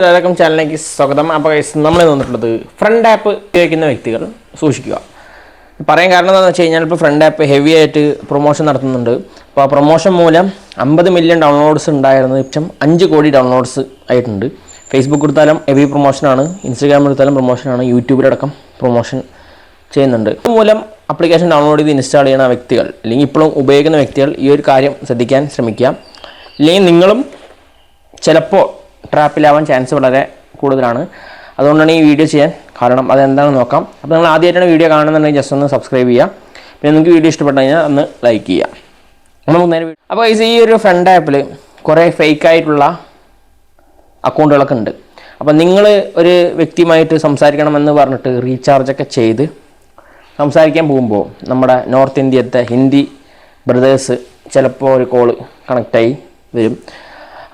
എല്ലാവർക്കും ചാനലിലേക്ക് സ്വാഗതം. അപ്പോൾ guys, നമ്മൾ വന്നിട്ടുള്ളത് ഫ്രണ്ട് ആപ്പ് ഉപയോഗിക്കുന്ന വ്യക്തികൾ സൂക്ഷിക്കുക. പറയാൻ കാരണം എന്താണെന്ന് വെച്ച് കഴിഞ്ഞാൽ ഇപ്പോൾ ഫ്രണ്ട് ആപ്പ് ഹെവി ആയിട്ട് പ്രൊമോഷൻ നടത്തുന്നുണ്ട്. അപ്പോൾ ആ പ്രൊമോഷൻ മൂലം അമ്പത് മില്യൺ ഡൗൺലോഡ്സ് ഉണ്ടായിരുന്നു ഇപ്പം അഞ്ച് കോടി ഡൗൺലോഡ്സ് ആയിട്ടുണ്ട്. ഫേസ്ബുക്ക് എടുത്താലും ഹെവി പ്രൊമോഷനാണ് ഇൻസ്റ്റാഗ്രാം എടുത്താലും പ്രൊമോഷനാണ് യൂട്യൂബിലടക്കം പ്രൊമോഷൻ ചെയ്യുന്നുണ്ട്. മൂലം ആപ്ലിക്കേഷൻ ഡൗൺലോഡ് ചെയ്ത് ഇൻസ്റ്റാൾ ചെയ്യുന്ന വ്യക്തികൾ അല്ലെങ്കിൽ ഇപ്പോഴും ഉപയോഗിക്കുന്ന വ്യക്തികൾ ഈ ഒരു കാര്യം ശ്രദ്ധിക്കാൻ ശ്രമിക്കുക. അല്ലെങ്കിൽ നിങ്ങളും ചിലപ്പോൾ ട്രാപ്പിലാവാൻ ചാൻസ് വളരെ കൂടുതലാണ്. അതുകൊണ്ടാണ് ഈ വീഡിയോ ചെയ്യാൻ. കാരണം അതെന്താണെന്ന് നോക്കാം. അപ്പോൾ നിങ്ങൾ ആദ്യമായിട്ടാണ് വീഡിയോ കാണുന്നുണ്ടെങ്കിൽ ജസ്റ്റ് ഒന്ന് സബ്സ്ക്രൈബ് ചെയ്യുക. പിന്നെ നിങ്ങൾക്ക് വീഡിയോ ഇഷ്ടപ്പെട്ടു കഴിഞ്ഞാൽ ഒന്ന് ലൈക്ക് ചെയ്യുക. നമുക്ക് നേരെ അപ്പോൾ ഈ ഒരു ഫ്രണ്ട് ആപ്പിൽ കുറേ ഫേക്ക് ആയിട്ടുള്ള അക്കൗണ്ടുകളൊക്കെ ഉണ്ട്. അപ്പം നിങ്ങൾ ഒരു വ്യക്തിയുമായിട്ട് സംസാരിക്കണമെന്ന് പറഞ്ഞിട്ട് റീചാർജൊക്കെ ചെയ്ത് സംസാരിക്കാൻ പോകുമ്പോൾ നമ്മുടെ നോർത്ത് ഇന്ത്യത്തെ ഹിന്ദി ബ്രദേഴ്സ് ചിലപ്പോൾ ഒരു കോൾ കണക്റ്റായി വരും.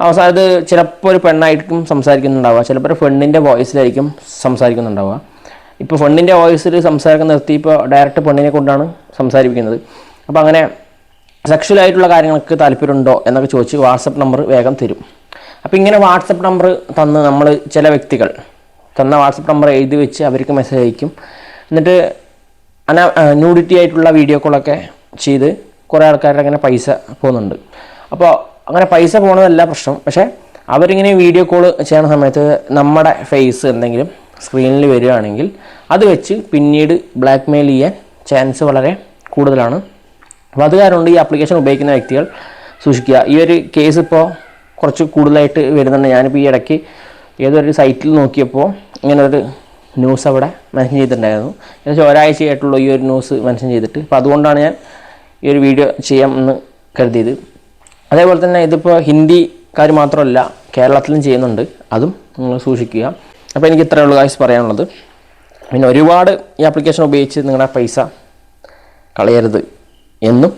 അവസാനത്ത് ചിലപ്പോൾ ഒരു പെണ്ണായിരിക്കും സംസാരിക്കുന്നുണ്ടാവുക. ചിലപ്പോൾ ഒരു പെണ്ണിന്റെ വോയിസിലായിരിക്കും സംസാരിക്കുന്നുണ്ടാവുക. ഇപ്പോൾ പെണ്ണിന്റെ വോയിസിൽ സംസാരിക്കാൻ നിർത്തി ഇപ്പോൾ ഡയറക്റ്റ് പെണ്ണിനെ കൊണ്ടാണ് സംസാരിപ്പിക്കുന്നത്. അപ്പോൾ അങ്ങനെ സെക്ഷലായിട്ടുള്ള കാര്യങ്ങൾക്ക് താല്പര്യമുണ്ടോ എന്നൊക്കെ ചോദിച്ച് വാട്സപ്പ് നമ്പർ വേഗം തരും. അപ്പോൾ ഇങ്ങനെ വാട്സപ്പ് നമ്പർ തന്ന് നമ്മൾ ചില വ്യക്തികൾ തന്ന വാട്സപ്പ് നമ്പർ എഴുതി വെച്ച് അവർക്ക് മെസ്സേജ് അയക്കും. എന്നിട്ട് അന ന്യൂഡിറ്റി ആയിട്ടുള്ള വീഡിയോ കോളൊക്കെ ചെയ്ത് കുറേ ആൾക്കാരുടെ അങ്ങനെ പൈസ പോകുന്നുണ്ട്. അപ്പോൾ അങ്ങനെ പൈസ പോകുന്നതല്ല പ്രശ്നം. പക്ഷേ അവരിങ്ങനെ വീഡിയോ കോൾ ചെയ്യുന്ന സമയത്ത് നമ്മുടെ ഫേസ് എന്തെങ്കിലും സ്ക്രീനിൽ വരികയാണെങ്കിൽ അത് വെച്ച് പിന്നീട് ബ്ലാക്ക് മെയിൽ ചെയ്യാൻ ചാൻസ് വളരെ കൂടുതലാണ്. അപ്പോൾ അത് ഈ ആപ്ലിക്കേഷൻ ഉപയോഗിക്കുന്ന വ്യക്തികൾ സൂക്ഷിക്കുക. ഈ ഒരു കേസ് ഇപ്പോൾ കുറച്ച് കൂടുതലായിട്ട് വരുന്നുണ്ട്. ഞാനിപ്പോൾ ഈ ഇടയ്ക്ക് ഏതൊരു സൈറ്റിൽ നോക്കിയപ്പോൾ ഇങ്ങനൊരു ന്യൂസ് അവിടെ മെൻഷൻ ചെയ്തിട്ടുണ്ടായിരുന്നു. ഏകദേശം ഒരാഴ്ചയായിട്ടുള്ള ഈ ഒരു ന്യൂസ് മെൻഷൻ ചെയ്തിട്ട്. അപ്പോൾ അതുകൊണ്ടാണ് ഞാൻ ഈ ഒരു വീഡിയോ ചെയ്യാം എന്ന് കരുതിയത്. അതേപോലെ തന്നെ ഇതിപ്പോൾ ഹിന്ദിക്കാർ മാത്രമല്ല കേരളത്തിലും ചെയ്യുന്നുണ്ട്. അതും നിങ്ങൾ സൂക്ഷിക്കുക. അപ്പോൾ എനിക്ക് ഇത്രയേ ഉള്ളൂ കാശ് പറയാനുള്ളത്. പിന്നെ ഒരുപാട് ഈ ആപ്ലിക്കേഷൻ ഉപയോഗിച്ച് നിങ്ങളുടെ പൈസ കളയരുത് എന്നും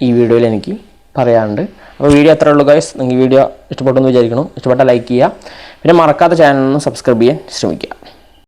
ഈ വീഡിയോയിൽ എനിക്ക് പറയാനുണ്ട്. അപ്പോൾ വീഡിയോ അത്രേ ഉള്ളൂ ഗൈസ് നിങ്ങൾക്ക് വീഡിയോ ഇഷ്ടപ്പെട്ടെന്ന് വിചാരിക്കണം ഇഷ്ടപ്പെട്ടാൽ ലൈക്ക് ചെയ്യുക. പിന്നെ മറക്കാത്ത ചാനൽ ഒന്ന് സബ്സ്ക്രൈബ് ചെയ്യാൻ ശ്രമിക്കുക.